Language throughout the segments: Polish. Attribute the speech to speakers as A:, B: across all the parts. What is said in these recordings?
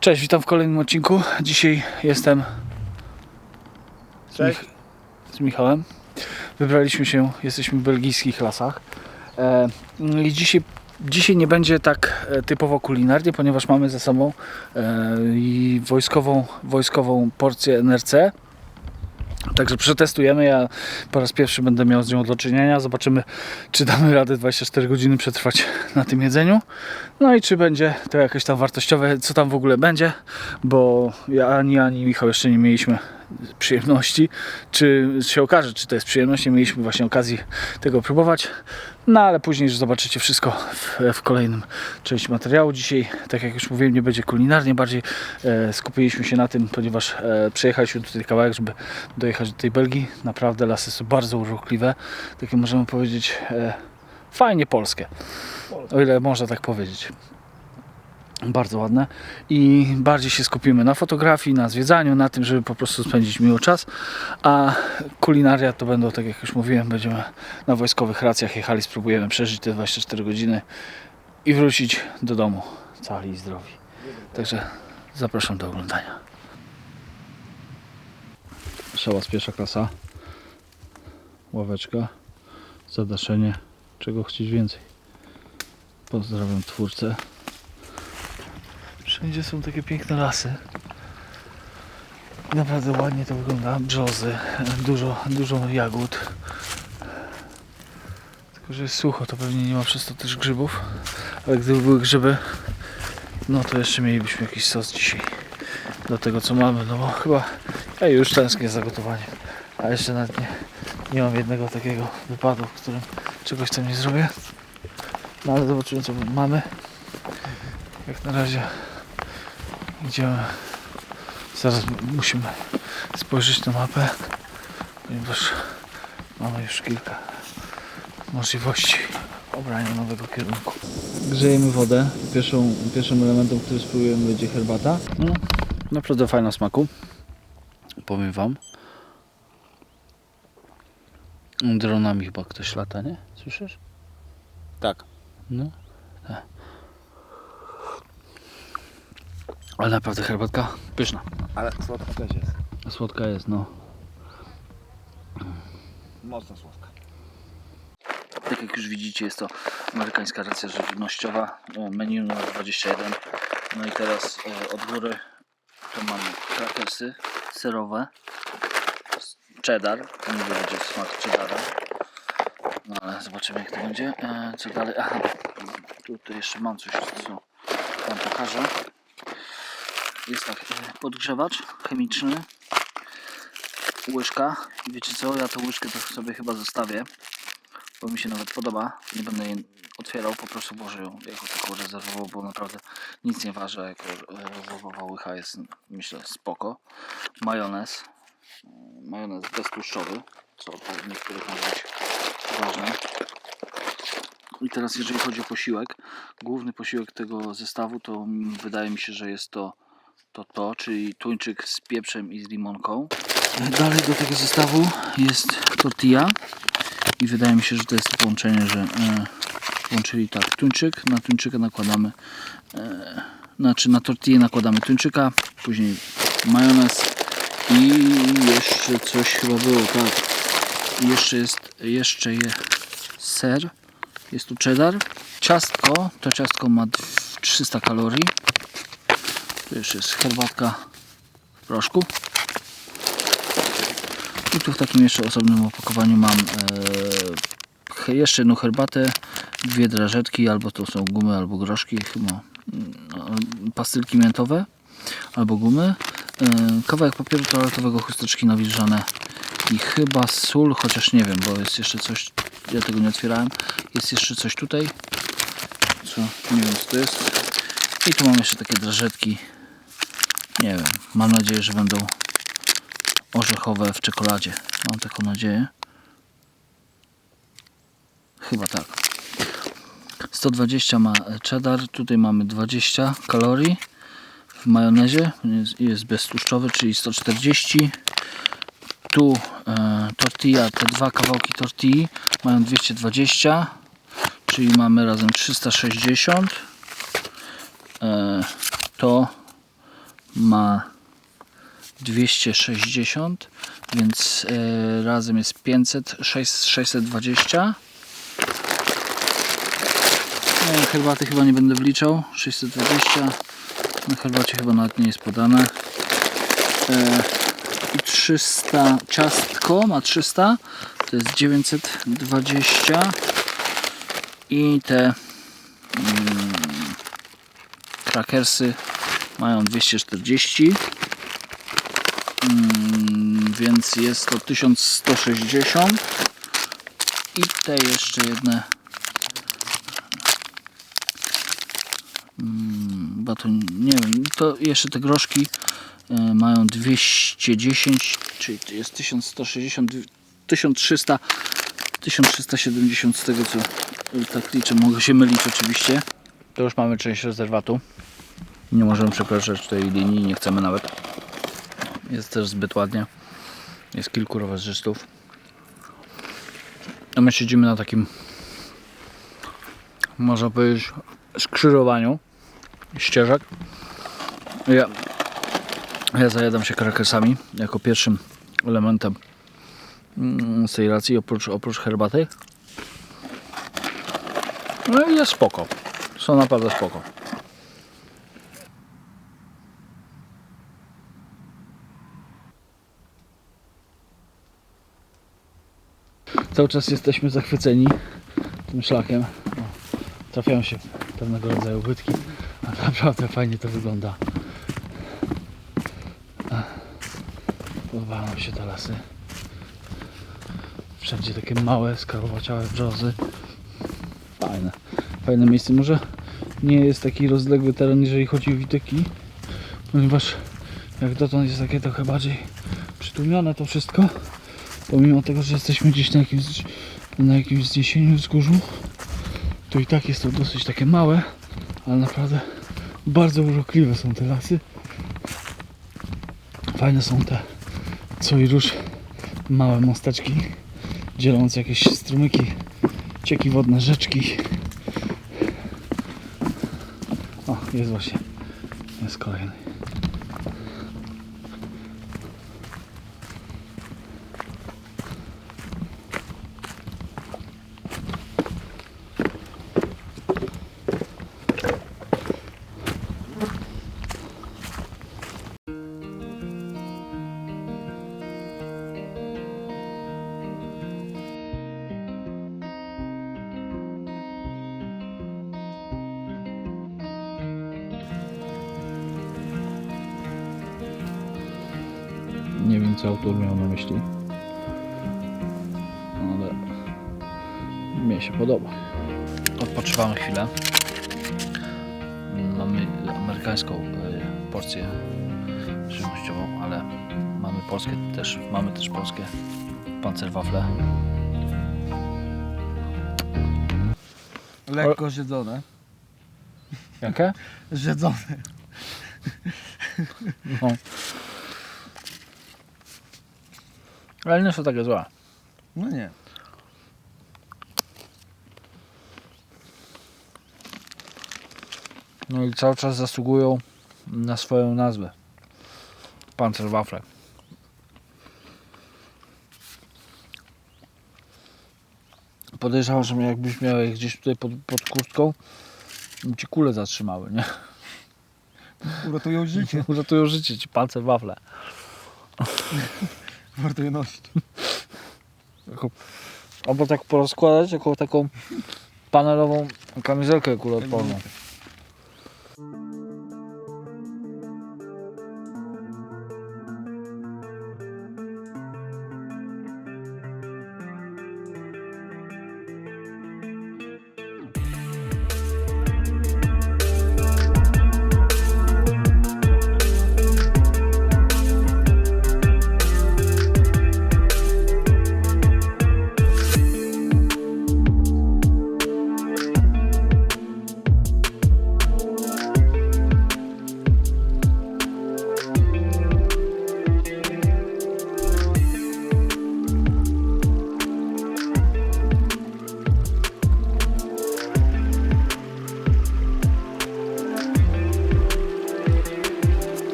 A: Cześć, witam w kolejnym odcinku. Dzisiaj jestem z. Mich- z Michałem. Wybraliśmy się, jesteśmy w belgijskich lasach. E, I dzisiaj, dzisiaj nie będzie tak e, typowo kulinarnie, ponieważ mamy ze sobą e, i wojskową, wojskową porcję NRC. Także przetestujemy. Ja po raz pierwszy będę miał z nią do czynienia. Zobaczymy, czy damy radę 24 godziny przetrwać na tym jedzeniu. No i czy będzie to jakieś tam wartościowe, co tam w ogóle będzie, bo ja ani ani Michał jeszcze nie mieliśmy przyjemności, czy się okaże, czy to jest przyjemność, nie mieliśmy właśnie okazji tego próbować, no ale później już zobaczycie wszystko w, w kolejnym części materiału. Dzisiaj, tak jak już mówiłem, nie będzie kulinarnie, bardziej e, skupiliśmy się na tym, ponieważ e, przejechaliśmy tutaj kawałek, żeby dojechać do tej Belgii. Naprawdę lasy są bardzo urokliwe, takie możemy powiedzieć e, fajnie polskie, o ile można tak powiedzieć bardzo ładne i bardziej się skupimy na fotografii, na zwiedzaniu, na tym, żeby po prostu spędzić miło czas, a kulinaria to będą, tak jak już mówiłem, będziemy na wojskowych racjach jechali, spróbujemy przeżyć te 24 godziny i wrócić do domu cali i zdrowi. Także zapraszam do oglądania. Szałas pierwsza klasa, ławeczka, zadaszenie, czego chcieć więcej. Pozdrawiam twórcę. Wszędzie są takie piękne lasy. Naprawdę ładnie to wygląda. Brzozy, dużo, dużo jagód. Tylko, że jest sucho, to pewnie nie ma przez to też grzybów. Ale gdyby były grzyby, no to jeszcze mielibyśmy jakiś sos dzisiaj. Do tego co mamy, no bo chyba ja już tęsknię za gotowaniem. A jeszcze nawet nie, nie mam jednego takiego wypadu, w którym czegoś tam nie zrobię. No ale zobaczymy co mamy. Jak na razie Idziemy. Zaraz musimy spojrzeć na mapę, ponieważ mamy już kilka możliwości obrania nowego kierunku. Grzejemy wodę. Pierwszą, pierwszym elementem, który spróbujemy będzie herbata. No, naprawdę fajna smaku. Powiem Wam. Dronami chyba ktoś lata, nie? Słyszysz?
B: Tak.
A: No. tak. Ale naprawdę herbatka pyszna.
B: Ale słodka też jest.
A: Słodka jest, no.
B: Mocno słodka.
A: Tak jak już widzicie, jest to amerykańska racja żywnościowa. e, Menu numer 21. No i teraz e, od góry to mamy krakersy serowe. Cheddar. To nie będzie smak cheddara. No ale zobaczymy jak to będzie. E, Co dalej? Aha, tutaj jeszcze mam coś, co Wam pokażę. Jest tak, e, podgrzewacz chemiczny. Łyżka. Wiecie co? Ja tę łyżkę sobie chyba zostawię bo mi się nawet podoba. Nie będę jej otwierał, po prostu włożę ją jako taką rezerwową, bo naprawdę nic nie waży, jako e, rezerwowa łycha jest myślę spoko. Majonez. Majonez beztłuszczowy, co dla niektórych może być ważne. I teraz jeżeli chodzi o posiłek, główny posiłek tego zestawu to wydaje mi się, że jest to to, to czyli tuńczyk z pieprzem i z limonką. Dalej do tego zestawu jest tortilla. I wydaje mi się, że to jest połączenie, że e, połączyli tak tuńczyk, na tuńczyka nakładamy, e, znaczy na tortillę nakładamy tuńczyka, później majonez i jeszcze coś chyba było, tak. I jeszcze jest, jeszcze je ser, jest tu cheddar, ciastko, to ciastko ma dw- 300 kalorii, tu jeszcze jest herbatka w proszku. I tu w takim jeszcze osobnym opakowaniu mam e, jeszcze jedną herbatę, dwie drażetki, albo to są gumy, albo groszki, chyba no, pastylki miętowe, albo gumy, e, kawałek papieru toaletowego, chusteczki nawilżane i chyba sól, chociaż nie wiem, bo jest jeszcze coś, ja tego nie otwierałem, jest jeszcze coś tutaj, co nie wiem co to jest. I tu mam jeszcze takie drażetki, nie wiem, mam nadzieję, że będą orzechowe w czekoladzie. Mam taką nadzieję. Chyba tak. 120 ma cheddar, tutaj mamy 20 kalorii w majonezie, jest, jest beztłuszczowy, czyli 140. Tu e, tortilla, te dwa kawałki tortilli mają 220, czyli mamy razem 360. E, to ma 260, więc e, razem jest 500, 6, 620. No, herbaty chyba nie będę wliczał. 620. Na herbacie chyba nawet nie jest podane. E, I 300 ciastko ma 300. To jest 920. I te mm, krakersy mają 240. Mm, więc jest to 1160. I te jeszcze jedne chyba to nie wiem, to jeszcze te groszki e, mają 210, czyli jest 1160, 1300, 1370 z tego co tak liczę, mogę się mylić oczywiście. To już mamy część rezerwatu. Nie możemy przekraczać tej linii, nie chcemy nawet. Jest też zbyt ładnie. Jest kilku rowerzystów. A my siedzimy na takim można powiedzieć skrzyżowaniu ścieżek. Ja, ja zajadam się krakersami jako pierwszym elementem mm, z tej racji oprócz, oprócz herbaty. No i jest spoko. Są naprawdę spoko. Cały czas jesteśmy zachwyceni tym szlakiem. O, trafiają się pewnego rodzaju łydki. A naprawdę fajnie to wygląda. Podobają się te lasy. Wszędzie takie małe, skarłowaciałe brzozy. Fajne. Fajne miejsce. Może nie jest taki rozległy teren, jeżeli chodzi o widoki, ponieważ jak dotąd jest takie trochę bardziej przytłumione to wszystko. Pomimo tego, że jesteśmy gdzieś na jakimś, na jakimś wzniesieniu wzgórzu, to i tak jest to dosyć takie małe, ale naprawdę bardzo urokliwe są te lasy. Fajne są te co i róż małe mosteczki dzielące jakieś strumyki, cieki wodne, rzeczki. O, jest właśnie. Jest kolejny. Autor miał na myśli. Ale mnie się podoba. Odpoczywamy chwilę. Mamy amerykańską e, porcję żywnościową, ale mamy polskie też, mamy też polskie pancerwafle.
B: Lekko ziedzone.
A: Jakie?
B: Ziedzone.
A: No. Ale nie są takie złe.
B: No nie.
A: No i cały czas zasługują na swoją nazwę. Panzerwafle. Podejrzewam, że jakbyś miał je gdzieś tutaj pod, pod kurtką, ci kule zatrzymały, nie?
B: Uratują życie.
A: Uratują życie ci pancerwafle.
B: Warto nosić.
A: Albo tak porozkładać jako taką panelową kamizelkę kuloodporną.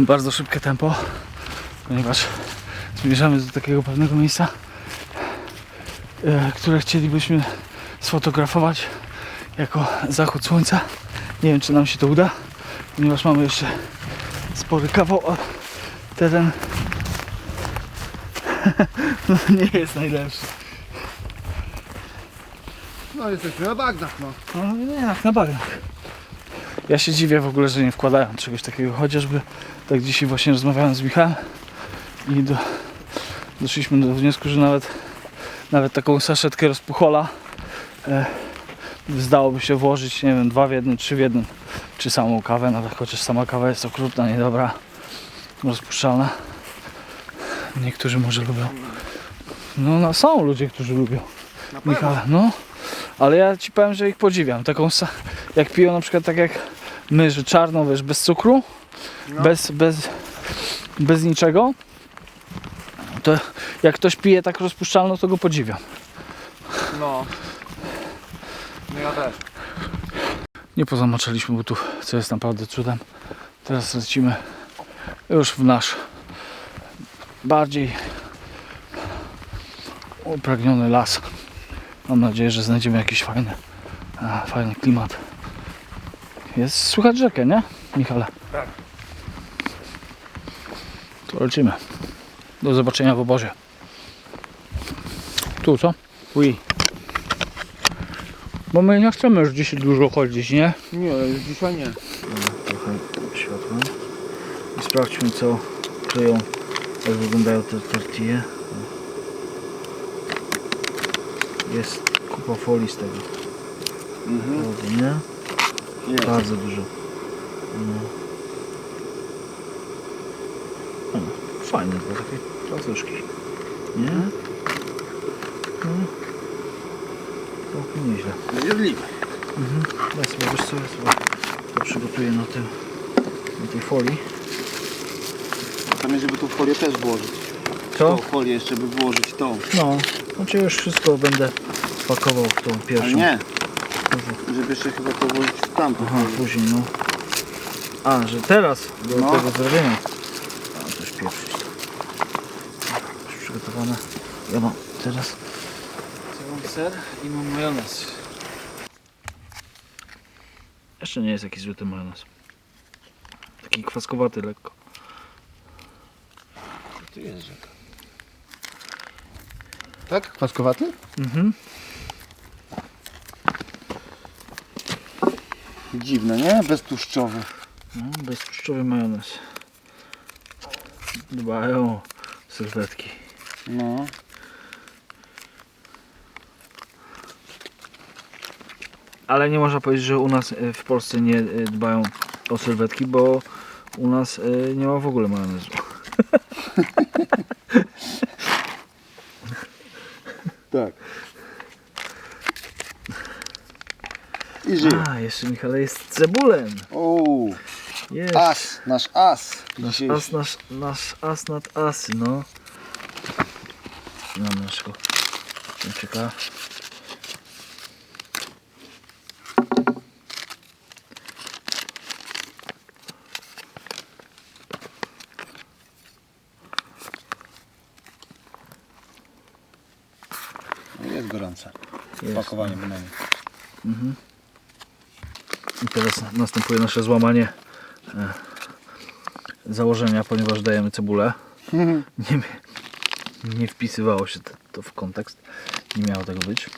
A: Mamy bardzo szybkie tempo, ponieważ zmierzamy do takiego pewnego miejsca, e, które chcielibyśmy sfotografować jako zachód słońca. Nie wiem, czy nam się to uda, ponieważ mamy jeszcze spory kawał, a teren no, nie jest najlepszy.
B: No jesteśmy na bagnach, no.
A: No nie, na bagnach. Ja się dziwię w ogóle, że nie wkładają czegoś takiego, chociażby tak dzisiaj właśnie rozmawiałem z Michałem i do, doszliśmy do wniosku, że nawet, nawet taką saszetkę rozpuchola e, zdałoby się włożyć, nie wiem, dwa w jednym, trzy w jednym, czy samą kawę, nawet chociaż sama kawa jest okrutna, niedobra, rozpuszczalna. Niektórzy może lubią. No, no są ludzie, którzy lubią.
B: Na
A: Michał, no. Ale ja ci powiem, że ich podziwiam. Taką jak piją na przykład tak jak my, że czarną, wiesz, bez cukru,
B: No.
A: bez, bez, bez niczego. To jak ktoś pije tak rozpuszczalną, to go podziwiam.
B: No. No ja też.
A: Nie pozamaczaliśmy butów, co jest naprawdę cudem. Teraz lecimy już w nasz bardziej upragniony las. Mam nadzieję, że znajdziemy jakiś fajny, fajny klimat. Jest słychać rzekę, nie, Michale?
B: Tak.
A: To lecimy. Do zobaczenia w obozie. Tu co? Oui. Bo my nie chcemy już dzisiaj dużo chodzić, nie?
B: Nie, już dzisiaj nie.
A: trochę światłem i sprawdźmy co kleją, jak wyglądają te tortille. Jest kupa folii z tego,
B: Mhm.
A: nie?
B: Jest.
A: Bardzo dużo. No. O, fajne, to takie placuszki. Nie? No. Całkiem nieźle.
B: Zjedliwe.
A: Ja sobie, wiesz co, ja sobie to przygotuję na tym, na tej folii.
B: Tam jest, żeby tą folię też włożyć.
A: Co?
B: Tą folię jeszcze by włożyć tą.
A: No, znaczy już wszystko będę pakował w tą
B: Ale
A: pierwszą.
B: nie. Żeby jeszcze chyba to włożyć w tamtą
A: Aha, później no. A, że teraz do
B: No.
A: tego zrobienia. A, coś pieprzyć. Już przygotowane. Ja mam teraz. Co mam ser i mam majonez. Jeszcze nie jest jakiś zły ten majonez. Taki kwaskowaty lekko.
B: Tu jest rzeka. Tak? Kwaskowaty?
A: Mhm.
B: Dziwne, nie? Beztłuszczowy.
A: No, beztłuszczowy majonez. Dbają o sylwetki.
B: No.
A: Ale nie można powiedzieć, że u nas y, w Polsce nie y, dbają o sylwetki, bo u nas y, nie ma w ogóle majonezu.
B: I żyje.
A: A, jeszcze Michale jest cebulen.
B: O,
A: Jest.
B: as, nasz as.
A: Nasz
B: dzisiejszy.
A: as, nasz, nasz as nad asy, no. Mam naszego Chińczyka.
B: Jest gorące.
A: Jest.
B: Pakowanie bynajmniej.
A: I teraz następuje nasze złamanie e, założenia, ponieważ dajemy cebulę. Nie, nie wpisywało się to, w kontekst. Nie miało tego być.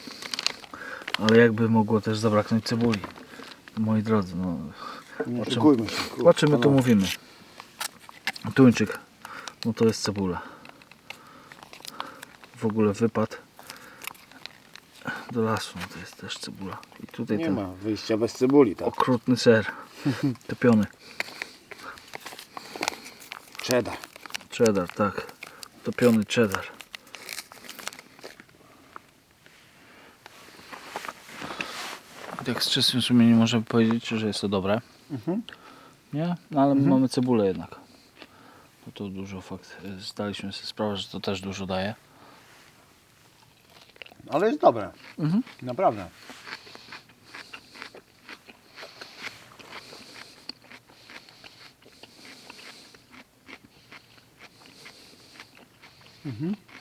A: Ale jakby mogło też zabraknąć cebuli. Moi drodzy, no, O czym-
B: się.
A: o czym my tu
B: panowie.
A: mówimy? Tuńczyk, no to jest cebula. W ogóle wypad do lasu, no to jest też cebula. I tutaj
B: Nie
A: ten
B: ma wyjścia bez cebuli, tak?
A: okrutny ser, topiony.
B: Cheddar.
A: Cheddar, tak. Topiony cheddar. Tak z czystym sumieniem możemy powiedzieć, że jest to dobre.
B: Mhm.
A: Nie? No ale my mamy cebulę jednak. No to dużo fakt. Zdaliśmy sobie sprawę, że to też dużo daje
B: ale jest dobre.
A: Mhm.
B: Naprawdę. Mhm.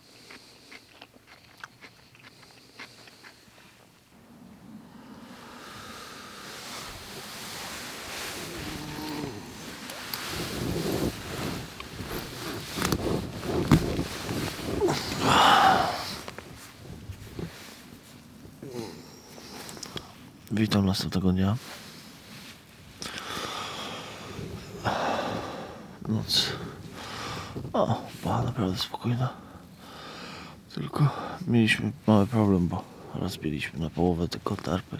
C: Witam następnego dnia. Noc. O, była naprawdę spokojna. Tylko mieliśmy mały problem, bo rozbiliśmy na połowę tylko tarpy.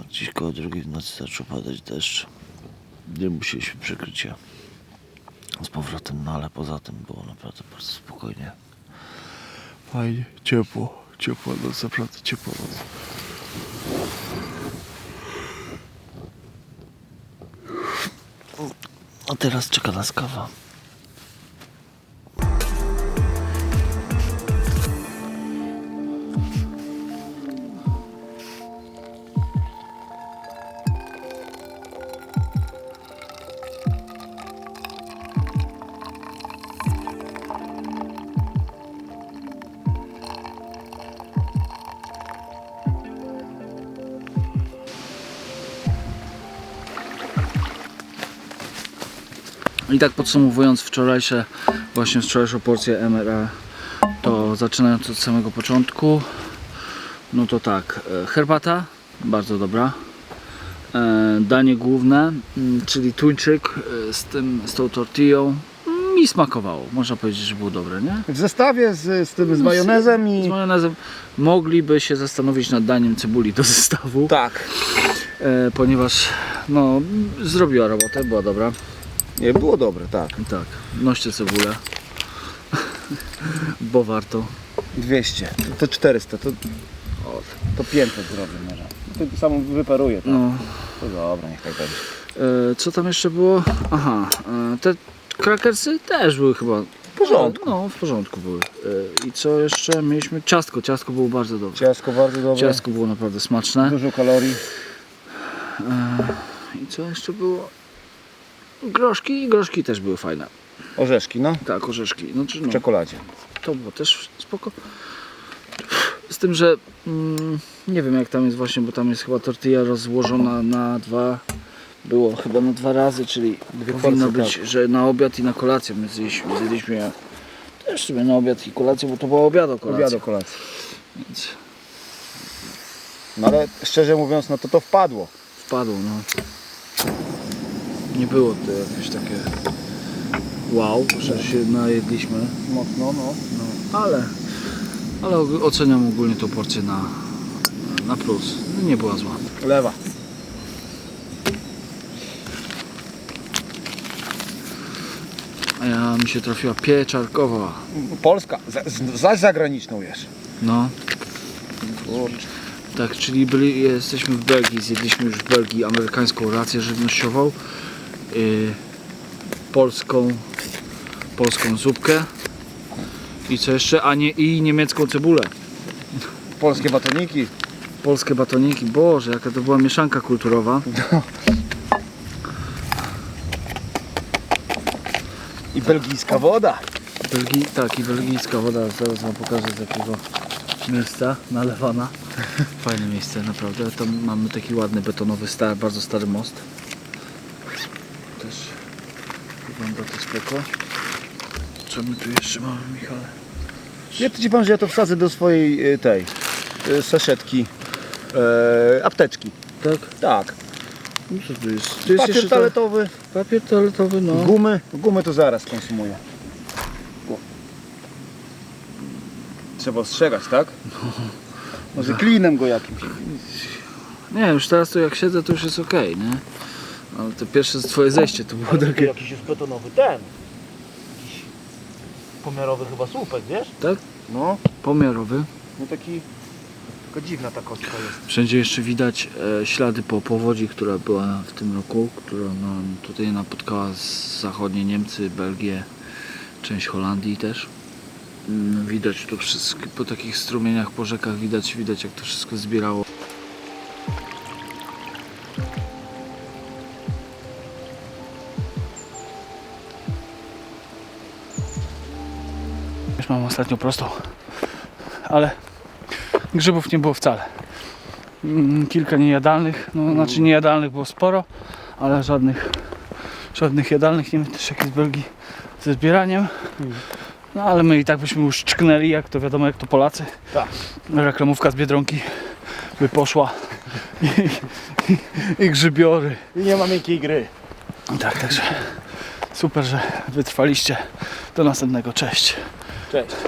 C: A gdzieś koło drugiej nocy zaczął padać deszcz. Nie musieliśmy przykrycia z powrotem, no ale poza tym było naprawdę bardzo spokojnie. Fajnie, ciepło, ciepła noc, naprawdę ciepła noc. A teraz czeka nas kawa.
A: I tak podsumowując wczorajsze, właśnie wczorajszą porcję MRA, to zaczynając od samego początku, no to tak, e, herbata, bardzo dobra. E, Danie główne, mm, czyli tuńczyk e, z, tym, z tą tortillą, mi smakowało. Można powiedzieć, że było dobre, nie?
B: W zestawie z, z tym, z majonezem
A: Z
B: i...
A: majonezem mogliby się zastanowić nad daniem cebuli do zestawu,
B: Tak.
A: e, ponieważ no, zrobiła robotę, była dobra.
B: Nie, było dobre, tak.
A: Tak, noście cebulę. Bo warto.
B: 200, to, to 400, to, to 500 zrobię może. To samo wyparuje, tak?
A: No,
B: To dobra, niech tak będzie.
A: e, co tam jeszcze było? Aha, e, te krakersy też były chyba. W
B: porządku.
A: No, w porządku były. E, I co jeszcze? Mieliśmy ciastko. Ciastko było bardzo dobre.
B: Ciasko bardzo dobre,
A: Ciastko było naprawdę smaczne.
B: dużo kalorii.
A: I co jeszcze było? Groszki. Groszki też były fajne.
B: Orzeszki, no,
A: Tak, orzeszki. Znaczy,
B: w
A: no,
B: czekoladzie.
A: to było też spoko. Z tym, że mm, nie wiem jak tam jest właśnie, bo tam jest chyba tortilla rozłożona na dwa. Było chyba na dwa razy, czyli powinno
B: porcje,
A: być, że na obiad i na kolację my zjedliśmy. zjedliśmy je też sobie na obiad i kolację, bo to była obiado kolacja.
B: Obiadu, kolacji.
A: Więc
B: No ale szczerze mówiąc, no to to wpadło.
A: wpadło, no. Nie było to jakieś takie wow, że się najedliśmy.
B: Mocno, no.
A: No, ale, ale oceniam ogólnie tą porcję na, na plus. Nie była zła.
B: Lewa.
A: A ja mi się trafiła pieczarkowa.
B: Polska, za, zaś zagraniczną jesz.
A: No,
B: Kurczę.
A: tak, czyli byli, jesteśmy w Belgii, zjedliśmy już w Belgii amerykańską rację żywnościową, yy, polską, polską zupkę i co jeszcze? A nie, i niemiecką cebulę.
B: Polskie batoniki.
A: Polskie batoniki, Boże, jaka to była mieszanka kulturowa.
B: I belgijska woda.
A: Belgi, tak, i belgijska woda, zaraz wam pokażę z jakiego miejsca nalewana. Fajne miejsce, naprawdę. Tam mamy taki ładny betonowy, stary, bardzo stary most. Też wygląda to spoko. Co my tu jeszcze mamy, Michale?
B: Ja to ci powiem, że ja to wsadzę do swojej y, tej y, saszetki. E, apteczki.
A: Tak?
B: Tak.
A: No co tu jest? Tu jest
B: Papier
A: jeszcze ta-
B: toaletowy,
A: papier toaletowy, no.
B: gumy. Gumy to zaraz konsumuję. Trzeba ostrzegać, tak? Może klinem go jakimś.
A: Nie, już teraz to jak siedzę, to już jest okej, nie? Ale to pierwsze twoje zejście to było takie...
C: Jakiś już betonowy ten. Jakiś pomiarowy chyba słupek, wiesz?
A: Tak?
B: No,
A: Pomiarowy.
B: no taki... Tylko dziwna ta kostka jest.
A: Wszędzie jeszcze widać e, ślady po powodzi, która była w tym roku, która no, tutaj napotkała z zachodnie Niemcy, Belgię, część Holandii też. Mm, Widać tu wszystko, po takich strumieniach, po rzekach widać, widać jak to wszystko zbierało. Też mam ostatnio prostą. Ale grzybów nie było wcale. Mm, Kilka niejadalnych, no znaczy niejadalnych było sporo, ale żadnych, żadnych jadalnych. Nie wiem też jak jest w Belgii ze zbieraniem. No ale my i tak byśmy już czknęli, jak to wiadomo, jak to Polacy.
B: Tak.
A: Reklamówka z Biedronki by poszła. I, i, i grzybiory.
B: I nie ma miękkiej gry.
A: Tak, także super, że wytrwaliście. Do następnego. Cześć.
B: Cześć.